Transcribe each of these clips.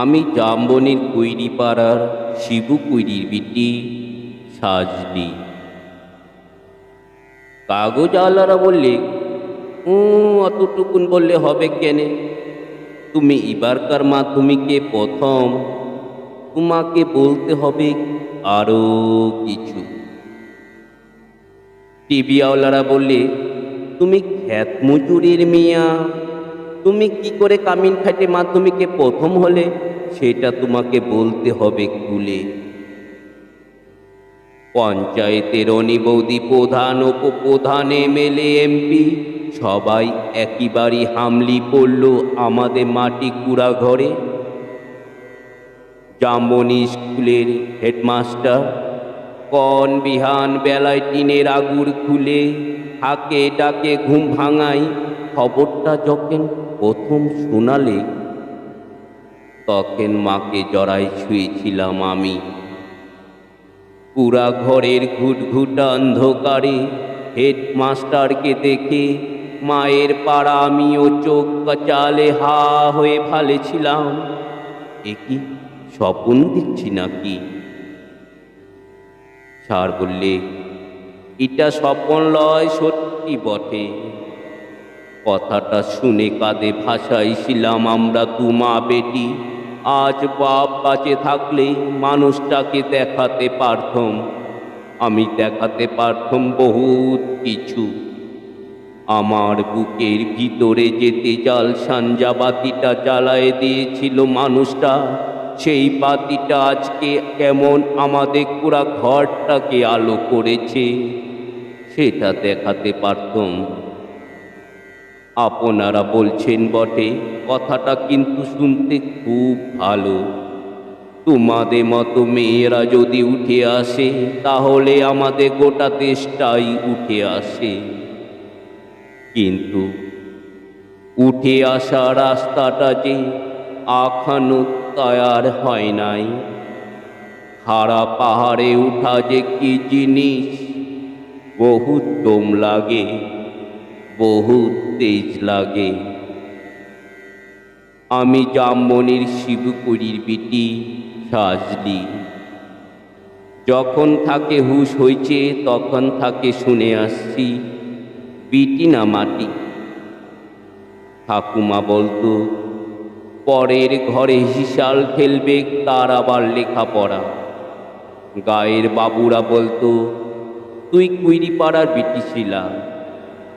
আমি জাম্বনির কুইরি পাড়ার শিবু কুইরির বিটি সাজলি। কাগজ আলারা বললে ও অতটুকুন বললে হবে কেনে? তুমি এবারকার মাধ্যমিকে প্রথম, তোমাকে বলতে হবে আরও কিছু। টিভিওয়ালারা বললে, তুমি খ্যাত মজুরির মিয়া তুমি কি করে কামিন খাটে মাধ্যমিকে প্রথম হলে? সেটা তোমাকে বলতে হবে খুলে পঞ্চায়েতের অনিবৌদি প্রধান, উপপ্রধান এমএলএ এমপি। সবাই একইবারই হামলি পড়ল আমাদের মাটি কুড়া ঘরে। জাম্বনি স্কুলের হেডমাস্টার, কন বিহান বেলায় টিনের আগুর খুলে, হাকে ডাকে ঘুম ভাঙাই খবরটা যখন প্রথম শোনালে, তখন মাকে জড়াই শুয়েছিলাম আমি। পুরা ঘরের ঘুটঘুটা অন্ধকারে হেডমাস্টারকে দেখে মায়ের পাড়া আমিও চোখ কচালে হা হয়ে ফালেছিলাম। এ কি স্বপন দেখছি নাকি? স্যার বললে, এটা স্বপন লয় সত্যি বটে। কথাটা শুনে কাঁদে ভাসাইছিলাম আমরা তু মা বেটি। আজ বাপ বাঁচে থাকলে মানুষটাকে দেখাতে পারতম আমি দেখাতে পারতম বহুত কিছু। আমার বুকের ভিতরে যেতে জাল সাঞ্জা বাতিটা জ্বালায় দিয়েছিল মানুষটা। সেই বাতিটা আজকে কেমন আমাদের পুরা ঘরটাকে আলো করেছে, সেটা দেখাতে পারতাম আপনারা বলছেন বটে, কথাটা কিন্তু শুনতে খুব ভালো। তোমাদের মতো মেয়েরা যদি উঠে আসে, তাহলে আমাদের গোটা দেশটাই উঠে আসে। কিন্তু উঠে আসা রাস্তাটা যে আখানো তয়ার হয় নাই। হারা পাহাড়ে উঠা যে কি জিনিস, বহুত দম লাগে। বহুত তেজ লাগে। আমি জামমনির শিবপুরীর বিটি সাজলি। যখন থাকে হুশ হইছে, তখন থাকে শুনে আসছি, বিটি না মাটি? ঠাকুমা বলতো, পরের ঘরে হিসাল ঠেলবে তার আবার লেখাপড়া। গায়ের বাবুরা বলতো, তুই কুইরি পাড়ার বিটি ছিলা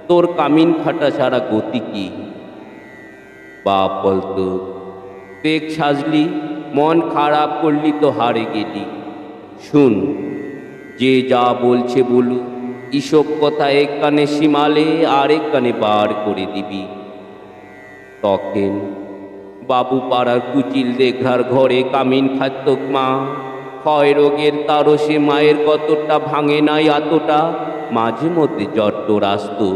তোর কামিন খাটা ছাড়া গতি কি? বাপ বলতো, দেখ সাজলি, মন খারাপ করলি তো হারে গেলি। শুন, যে যা বলছে বলু ইসব কথা এক কানে সীমালে আরেক কানে বার করে দিবি। তখন বাবু পাড়ার কুচিল দেখার ঘরে কামিন খাদ্য মা, ক্ষয় রোগের তারসে মায়ের কতটা ভাঙে নাই এতটা, মাঝে মধ্যে জট্টর টোর আসতো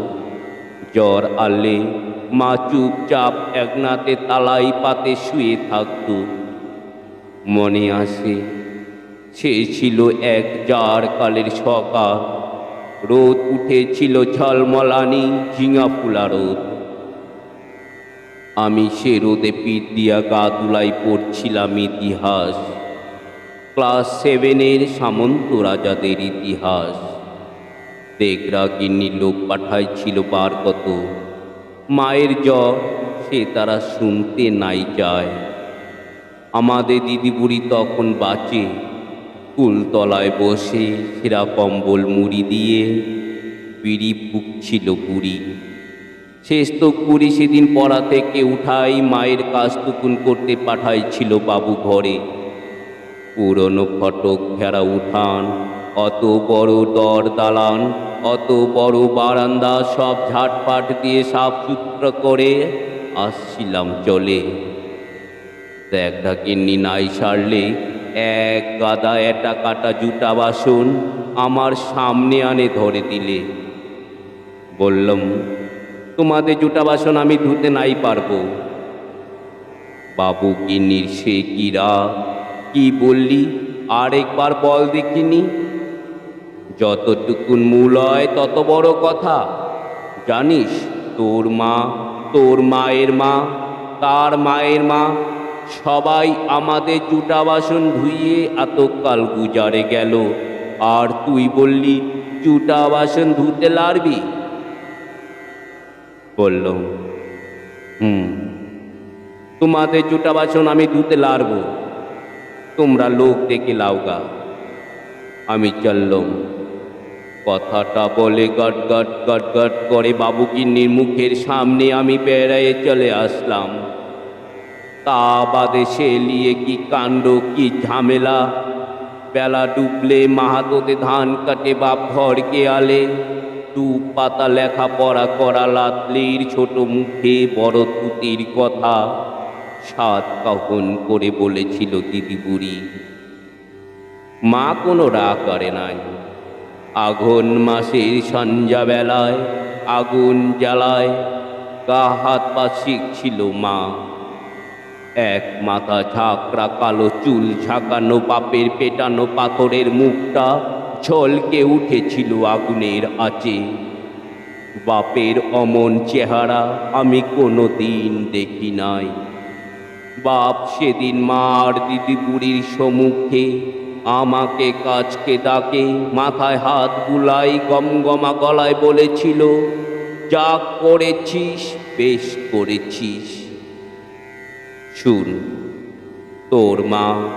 জ্বর আনলে মা চুপচাপ একনাতে তালাই পাতে শুয়ে থাকত। মনে আসে, সে ছিল এক জার কালের সকাল রোদ উঠেছিল ঝলমলানি ঝিঙা ফুলা রোদ। আমি সে রোদে পিঠ দিয়া গা দুলাই পড়ছিলাম ইতিহাস। ক্লাস সেভেনের সামন্ত রাজাদের ইতিহাস। দেখরা গিন্নি লোক পাঠাইছিল বার কত। মায়ের জ্বর সে তারা শুনতে নাই যায়। আমাদের দিদি বুড়ি তখন বাঁচে, কুলতলায় বসে সেরা কম্বল মুড়ি দিয়ে বিড়ি ফুকছিল বুড়ি। শেষ তো কুড়ি সেদিন পড়া থেকে উঠাই মায়ের কাজ টুকুন করতে পাঠাইছিল বাবু ঘরে। পুরনো ফটক ঘেরা উঠান অত বড় দর দালান, অত বড় বারান্দা, সব ঝাটপাট দিয়ে সাফ সুত্র করে আসছিলাম চলে একটা কিন্নি নাই সারলে এক গাদা এটা কাটা জুটা বাসন আমার সামনে আনে ধরে দিলে। বললাম, তোমাদের জুটা বাসন আমি ধুতে নাই পারব। বাবু গিন্নির সে কিরা কি বললি? আরেকবার বল দেখিনি? যতটুকুন মূল হয়, তত বড় কথা। জানিস, তোর মা, তোর মায়ের মা, তার মায়ের মা, সবাই আমাদের জুটা বাসন ধুইয়ে এতকাল গুজারে গেল। আর তুই বললি, জুটা বাসন ধুতে লারবি? বলল, হুম, তোমাদের জুটা বাসন আমি ধুতে লারবো। তোমরা লোক দেখে লাউগা আমি চললাম। কথাটা বলে গট গট গট গট করে বাবুকিন্নির মুখের সামনে আমি বেড়াইয়ে চলে আসলাম। তা বাদে সে লিয়ে কি কাণ্ড, কি ঝামেলা? বেলা ডুবলে মাহাতোতে ধান কাটে বা ঘরকে আলে দু পাতা লেখা পড়া করা লাতলির ছোট মুখে বড় তুতির কথা। সাত কাহন করে বলেছিল দিদি বুড়ি মা কোনো রাগ করে নাই। আঘন মাসের সন্ধ্যাবেলায় আগুন জ্বালায় গা হাত পা শিখছিল মা। এক মাথা ঝাঁকড়া কালো চুল ঝাঁকানো বাপের পেটানো পাথরের মুখটা ঝলকে উঠেছিল আগুনের আঁচে। বাপের অমন চেহারা আমি কোনো দিন দেখি নাই। বাপ সেদিন মার দিদি বুড়ির সম্মুখে আমাকে কাজকে ডাকে, মাথায় হাত বুলাই গমগমা গলায় বলেছিল যা করেছিস, বেশ করেছিস। শুন, তোর মা,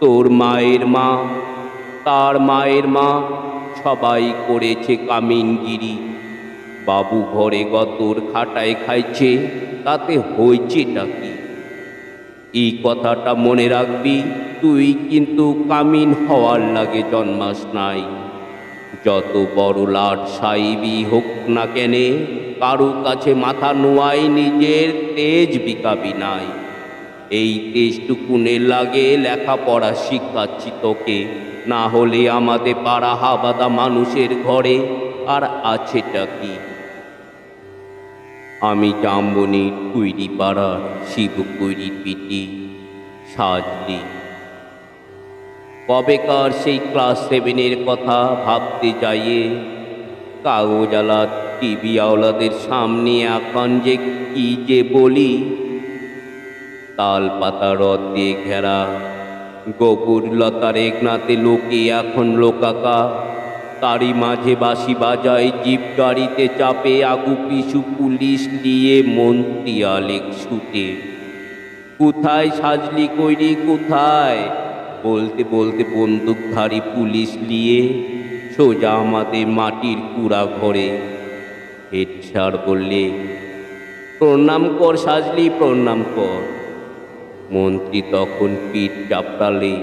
তোর মায়ের মা, তার মায়ের মা সবাই করেছে কামিনগিরি। বাবু ঘরে গতর খাটায় খাইছে, তাতে হয়েছেটা কি? এই কথাটা মনে রাখবি, তুই কিন্তু কামিন হওয়ার লাগে জন্মাস নাই। যত বড় লাট সাইবি হোক না কেনে, কারও কাছে মাথা নোয়াই নিজের তেজ বিকাবি নাই। এই তেজটুকুনের লাগে লেখাপড়া শিখাচ্ছি তোকে, না হলে আমাদের পাড়া হাবাদা মানুষের ঘরে আর আছেটা কি? আমি জাম্বনি কুইরি পাড়ার শিব কুইরির পিটি সাজলি কবেকার সেই ক্লাস সেভেনের কথা ভাবতে যাইয়ে কাগজ আলা টিভি আওলাদের সামনে এখন যে কি যে বলি তাল পাতা রথ দিয়ে ঘেরা গোপুর লতার একনাতে লোকে এখন লোকাকা তারই মাঝে বাঁশি বাজায়, জিপ গাড়িতে চাপে, আগু পিছু পুলিশ নিয়ে মন্ত্রী আলেক ছুটে। কোথায় সাজলি কইরি, কোথায়? বলতে বলতে বন্দুকধারী পুলিশ নিয়ে সোজা আমাদের মাটির কুড়া ঘরে। হেড বললে, প্রণাম কর সাজলি, প্রণাম কর। মন্ত্রী তখন পিঠ চাপড়ালে,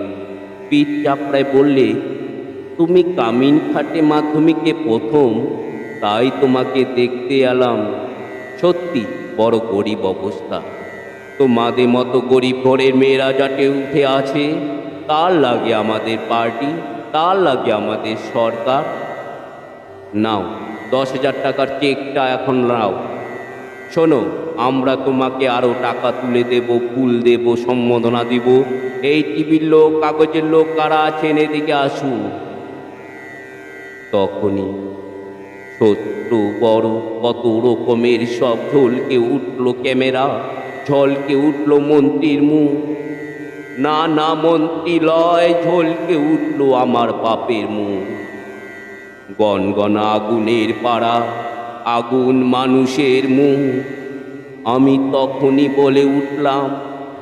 পিঠ চাপড়ায় বললে তুমি কামিন খাটে মাধ্যমিকে প্রথম, তাই তোমাকে দেখতে এলাম। সত্যি, বড় গরিব অবস্থা। তোমাদের মতো গরিব ঘরের মেয়েরা যাতে উঠে আছে, তার লাগে আমাদের পার্টি, তার লাগে আমাদের সরকার। নাও, দশ হাজার টাকার চেকটা এখন নাও। শোনো, আমরা তোমাকে আরও টাকা তুলে দেব, ফুল দেব, সম্বোধনা দিব। এই টিভির লোক, কাগজের লোক কারা আছেন, এদিকে আসুন। তখনই ছোট্ট বড় কত রকমের সব ঝলকে উঠল ক্যামেরা, ঝলকে উঠল মন্ত্রীর মুখ। না না মন্ত্রী লয় ঝলকে উঠল আমার বাপের মুখ। গনগনা আগুনের পাড়া, আগুন মানুষের মুখ। আমি তখনই বলে উঠলাম,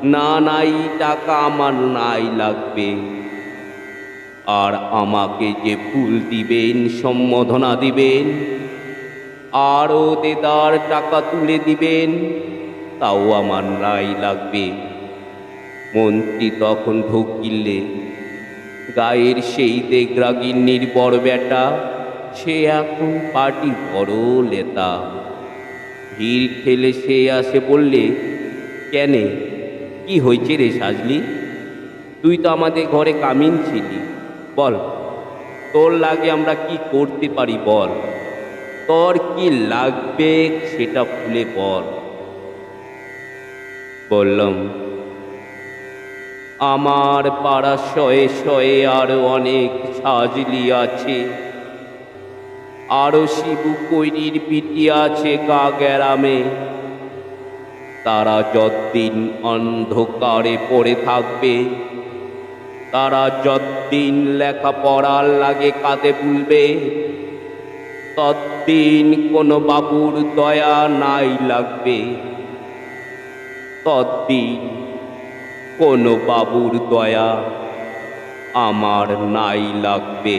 না, নাই, টাকা আমার নাই লাগবে। আর আমাকে যে ফুল দিবেন, সম্বোধনা দিবেন, আরও দেদার টাকা তুলে দিবেন, তাও আমার নাই লাগবে। মন্ত্রী তখন ঢুকিলে গায়ের সেই দেগ্রাগিন্নির বড় বেটা, সে এখন পার্টি বড় লেতা। ভিড় ঠেলে সে আসে বললে, কেনে, কি হয়েছে রে সাজলি? তুই তো আমাদের ঘরে কামিন ছিলি। বল, তোর লাগে আমরা কি করতে পারি বল? তোর কি লাগবে সেটা খুলে বল। বললাম, আমার পাড়া শয়ে শয়ে আরও অনেক সাজলি আছে। আরও শিবু কৈরির পিটি আছে গা গ্যারামে তারা যতদিন অন্ধকারে পড়ে থাকবে তারা যতদিন লেখাপড়ার লাগে কাঁদে ভুলবে ততদিন কোনো বাবুর দয়া নাই লাগবে। ততদিন কোনো বাবুর দয়া আমার নাই লাগবে।